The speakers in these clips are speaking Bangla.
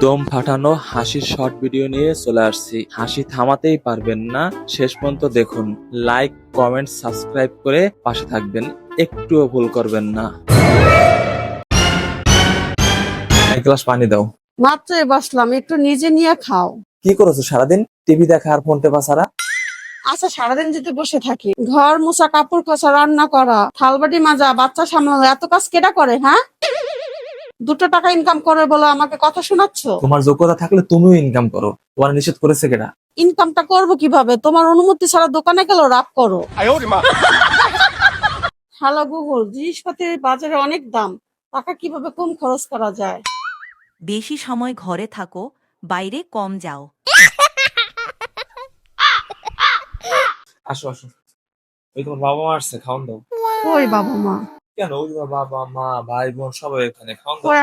দম ফাটানো হাসির শর্ট ভিডিও নিয়ে চলে আসছি। হাসি থামাতেই পারবেন না শেষ পর্যন্ত দেখুন। লাইক কমেন্ট সাবস্ক্রাইব করে পাশে থাকবেন। একটুও ভুল করবেন না। এক গ্লাস পানি দাও। মাত্রই বসলাম একটু নিজে নিয়ে খাও। কি করেছ সারাদিন? টিভি দেখা আর ফোন টেপা ছাড়া? আচ্ছা সারাদিন যদি বসে থাকি ঘর মোছা কাপড় কাচা রান্না করা থালবাটি মাজা বাচ্চা সামলানো এত কাজ কেটা করে হ্যাঁ? দুটো টাকা ইনকাম করে বলে আমাকে কথা শোনাচ্ছ? তোমার যোগ্যতা থাকলে তুমিও ইনকাম করো। তোমার নিষেধ করেছে কেনা? ইনকামটা করব কীভাবে? তোমার অনুমতি ছাড়া দোকানে গেল রাপ করো। হ্যালো গুগল জিনিসপাতির বাজারে অনেক দাম। টাকা কীভাবে কম খরচ করা যায়? বেশি সময় ঘরে থাকো বাইরে কম যাও। আসো আসো। ওই তোমার বাবা মা আসছে খাওন দাও। ওই বাবা মা? কেন? বাবা মা ভাই বোন সবাই এখানে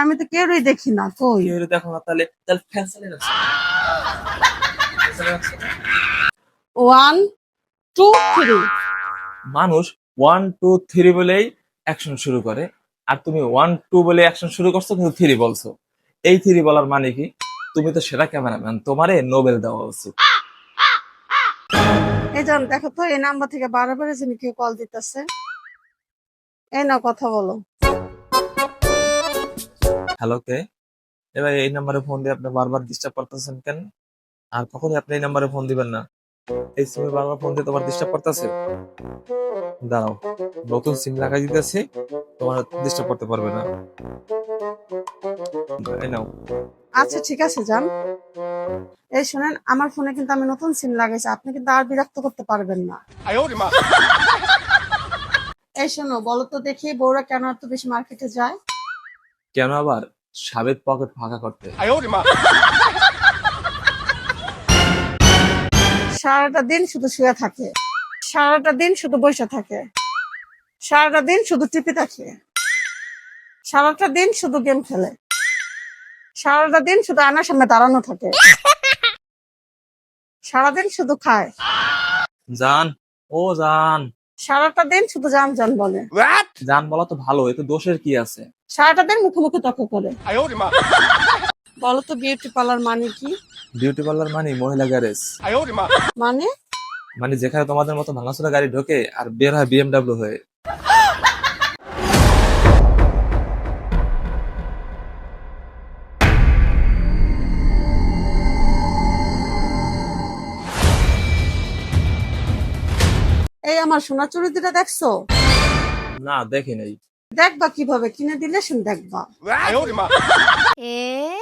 আমি তো কেউই দেখি না কই? কি হলো দেখো না তাহলে তাহলে? ওয়ান টু থ্রি মানুষ ওয়ান টু থ্রি বলেই অ্যাকশন শুরু করে। আর তুমি ওয়ান টু বলে অ্যাকশন শুরু করছ কিন্তু থ্রি বলছো। এই থ্রি বলার মানে কি? তুমি তো সেরা ক্যামেরাম্যান তোমারে নোবেল দেওয়া উচিত। এই দেখো তো এই নাম্বার থেকে বারবার যিনি কেউ কল দিতেছে। এই না কথা বলো। হ্যালো কে? এবার এই নাম্বারে ফোন দিয়ে আপনি বারবার ডিস্টার্ব করতেছেন কেন? আর কখনই আপনি এই নাম্বারে ফোন দিবেন না। এই সিমে বারবার ফোন দিয়ে তোমার ডিস্টার্ব করতেছে? দাঁড়াও নতুন সিম লাগাই দিতেছি তোমার ডিস্টার্ব করতে পারবে না। নাও। আচ্ছা ঠিক আছে যান। এই শুনেন আমার ফোনে কিন্তু আমি নতুন সিম লাগাইছি আপনি কিন্তু আর বিরক্ত করতে পারবেন না। এই শোনো বলো তো দেখি বউরা কেন এত বেশি মার্কেটে যায়? কেন আবার সাবেদ পকেট ফাঁকা করতে? সারাটা দিন শুধু শুয়ে থাকে। সারাটা দিন শুধু বসে থাকে। সারাটা দিন শুধু টিপি থাকে। সারাটা দিন শুধু গেম খেলে। সারাটা দিন শুধু আয়নার সামনে দাঁড়ানো থাকে। সারাদিন শুধু খায়। জান ও জান। সারাটা দিন শুধু যান যান বলে যান বলা তো ভালো এতে দোষের কি আছে? সারাটা দিন মুখে মুখে তর্ক করে বলো তো বিউটি পার্লার মানে কি? বিউটি পার্লার মানে মহিলা গ্যারেজ মানে? মানে যেখানে তোমাদের মতো ভাঙাচোরা গাড়ি ঢোকে আর বের হয় বিএমডাব্লিউ হয়ে। এই আমার সোনা চুরিটা দেখছ? না দেখি নাই দেখবা কীভাবে? কিনে দিলে শুন দেখবা। এ